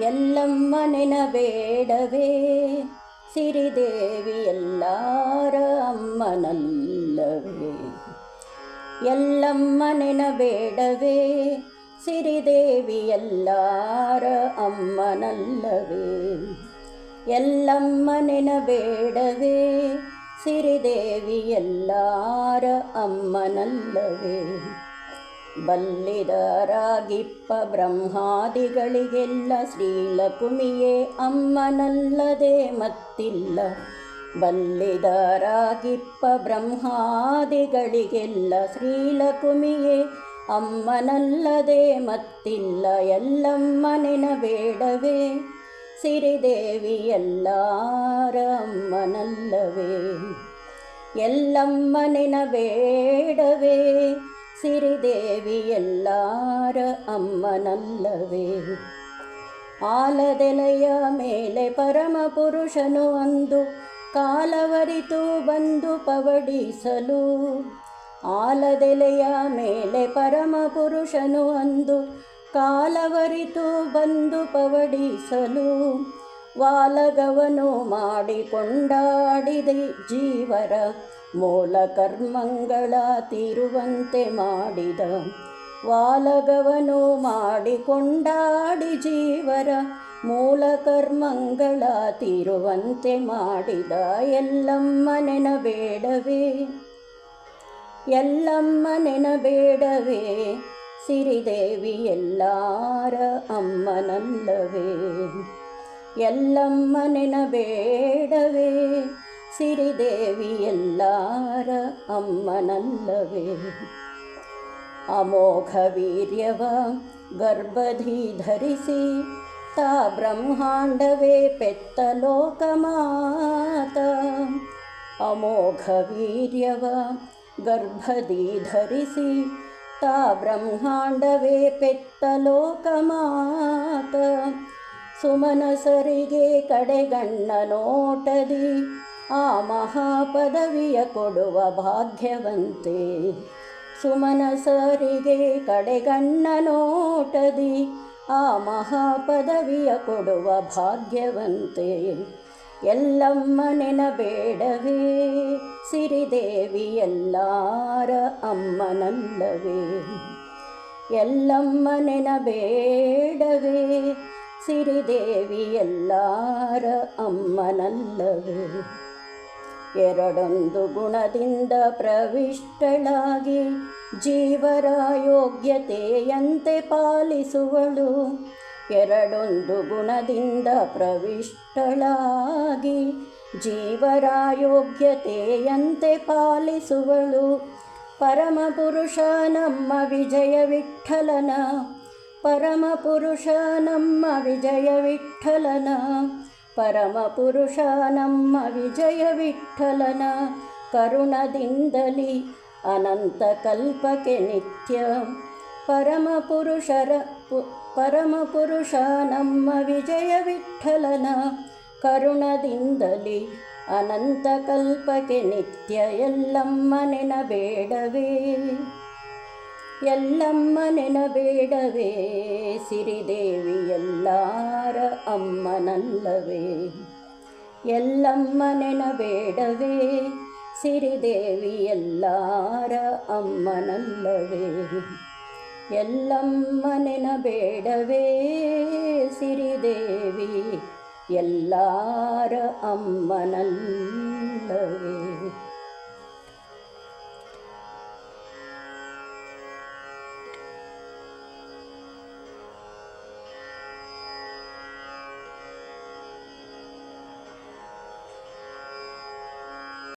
ಎಲ್ಲಮ್ಮ ನೆನಬೇಡವೇ ಸಿರಿದೇವಿ ಎಲ್ಲಾರ ಅಮ್ಮನಲ್ಲವೇ ಎಲ್ಲಮ್ಮ ನೆನಬೇಡವೇ ಸಿರಿದೇವಿ ಎಲ್ಲಾರ ಅಮ್ಮನಲ್ಲವೇ ಎಲ್ಲಮ್ಮ ನೆನಬೇಡವೇ ಸಿರಿದೇವಿ ಎಲ್ಲಾರ ಅಮ್ಮನಲ್ಲವೇ ಬಲ್ಲಿದರಾಗಿಪ್ಪ ಬ್ರಹ್ಮಾದಿಗಳಿಗೆಲ್ಲ ಶ್ರೀಲಕುಮಿಯೇ ಅಮ್ಮನಲ್ಲದೆ ಮತ್ತಿಲ್ಲ ಬಲ್ಲಿದರಾಗಿಪ್ಪ ಬ್ರಹ್ಮಾದಿಗಳಿಗೆಲ್ಲ ಶ್ರೀಲಕುಮಿಯೇ ಅಮ್ಮನಲ್ಲದೆ ಮತ್ತಿಲ್ಲ ಎಲ್ಲಮ್ಮ ನೆನಬೇಡವೇ ಸಿರಿದೇವಿ ಎಲ್ಲಾರ ಅಮ್ಮನಲ್ಲವೇ ಎಲ್ಲಮ್ಮ ನೆನಬೇಡವೇ ಸಿರಿದೇವಿ ಎಲ್ಲಾರ ಅಮ್ಮನಲ್ಲವೇ? ಆಲದೆಲೆಯ ಮೇಲೆ ಪರಮ ಪುರುಷನು ಅಂದು ಕಾಲವರಿತು ಬಂದು ಪವಡಿಸಲು. ಆಲದೆಲೆಯ ಮೇಲೆ ಪರಮ ಪುರುಷನು ಅಂದು ಕಾಲವರಿತು ಬಂದು ಪವಡಿಸಲು. ವಾಲಗವನು ಮಾಡಿಕೊಂಡಾಡಿದೆ ಜೀವರ ಮೂಲ ಕರ್ಮಂಗಳ ತಿರುವಂತೆ ಮಾಡಿದ ವಾಲಗವನು ಮಾಡಿಕೊಂಡಾಡಿ ಜೀವರ ಮೂಲ ಕರ್ಮಂಗಳ ತಿರುವಂತೆ ಮಾಡಿದ ಎಲ್ಲಮ್ಮ ನೆನಬೇಡವೇ. ಎಲ್ಲಮ್ಮ ನೆನಬೇಡವೇ, ಸಿರಿದೇವಿ ಎಲ್ಲಾರ ಅಮ್ಮನಲ್ಲವೇ. ಎಲ್ಲಮ್ಮ ನೆನಬೇಡವೇ ಸಿರಿದೇವಿ ಎಲ್ಲಾರ ಅಮ್ಮನಲ್ಲವೇ? ಅಮೋಘ ವೀರ್ಯವ ಗರ್ಭಧಿ ಧರಿಸಿ ತಾ ಬ್ರಹ್ಮಾಂಡವೇ ಪೆತ್ತ ಲೋಕಮಾತ. ಅಮೋಘ ವೀರ್ಯವ ಗರ್ಭಧಿ ಧರಿಸಿ ತಾ ಬ್ರಹ್ಮಾಂಡವೇ ಪೆತ್ತ ಲೋಕಮಾತ. ಸುಮನಸರಿಗೆ ಕಡೆಗಣ್ಣ ನೋಟದಿ ಆ ಮಹಾಪದವಿಯ ಕೊಡುವ ಭಾಗ್ಯವಂತೆ. ಸುಮನಸರಿಗೆ ಕಡೆಗಣ್ಣ ನೋಟದಿ, ಆ ಮಹಾಪದವಿಯ ಕೊಡುವ ಭಾಗ್ಯವಂತೆ. ಎಲ್ಲಮ್ಮ ನೆನಬೇಡವೇ, ಸಿರಿದೇವಿ ಎಲ್ಲಾರ ಅಮ್ಮನಲ್ಲವೇ. ಎಲ್ಲಮ್ಮ ನೆನಬೇಡವೇ, ಸಿರಿದೇವಿ ಎಲ್ಲಾರ ಅಮ್ಮನಲ್ಲವೇ. ಎರಡೊಂದು ಗುಣದಿಂದ ಪ್ರವಿಷ್ಟಳಾಗಿ ಜೀವರ ಯೋಗ್ಯತೆಯಂತೆ ಪಾಲಿಸುವಳು. ಎರಡೊಂದು ಗುಣದಿಂದ ಪ್ರವಿಷ್ಟಳಾಗಿ ಜೀವರ ಯೋಗ್ಯತೆಯಂತೆ ಪಾಲಿಸುವಳು. ಪರಮಪುರುಷ ನಮ್ಮ ವಿಜಯ ವಿಠಲನ, ಪರಮಪುರುಷ ನಮ್ಮ ವಿಜಯ ವಿಠಲನ ಪರಮಪುರುಷ, ನಮ್ಮ ವಿಜಯ ವಿಠಲನ ಕರುಣದಿಂದಲಿ ಅನಂತ ಕಲ್ಪಕ್ಕೆ ನಿತ್ಯ. ಪರಮಪುರುಷರ ಪು, ಪರಮಪುರುಷ, ನಮ್ಮ ವಿಜಯ ವಿಠಲನ ಕರುಣದಿಂದಲಿ ಅನಂತ ಕಲ್ಪಕ್ಕೆ ನಿತ್ಯ. ಎಲ್ಲಮ್ಮ ನೆನಬೇಡವೇ ಎಲ್ಲಮ್ಮ ನೆನಬೇಡವೇ ಸಿರಿದೇವಿ ಎಲ್ಲಾರ ಅಮ್ಮನಲ್ಲವೇ ಎಲ್ಲಮ್ಮ ನೆನಬೇಡವೇ ಸಿರಿದೇವಿ ಎಲ್ಲಾರ ಅಮ್ಮನಲ್ಲವೇ ಎಲ್ಲಮ್ಮ ನೆನಬೇಡವೇ ಸಿರಿದೇವಿ ಎಲ್ಲಾರ ಅಮ್ಮನಲ್ಲವೇ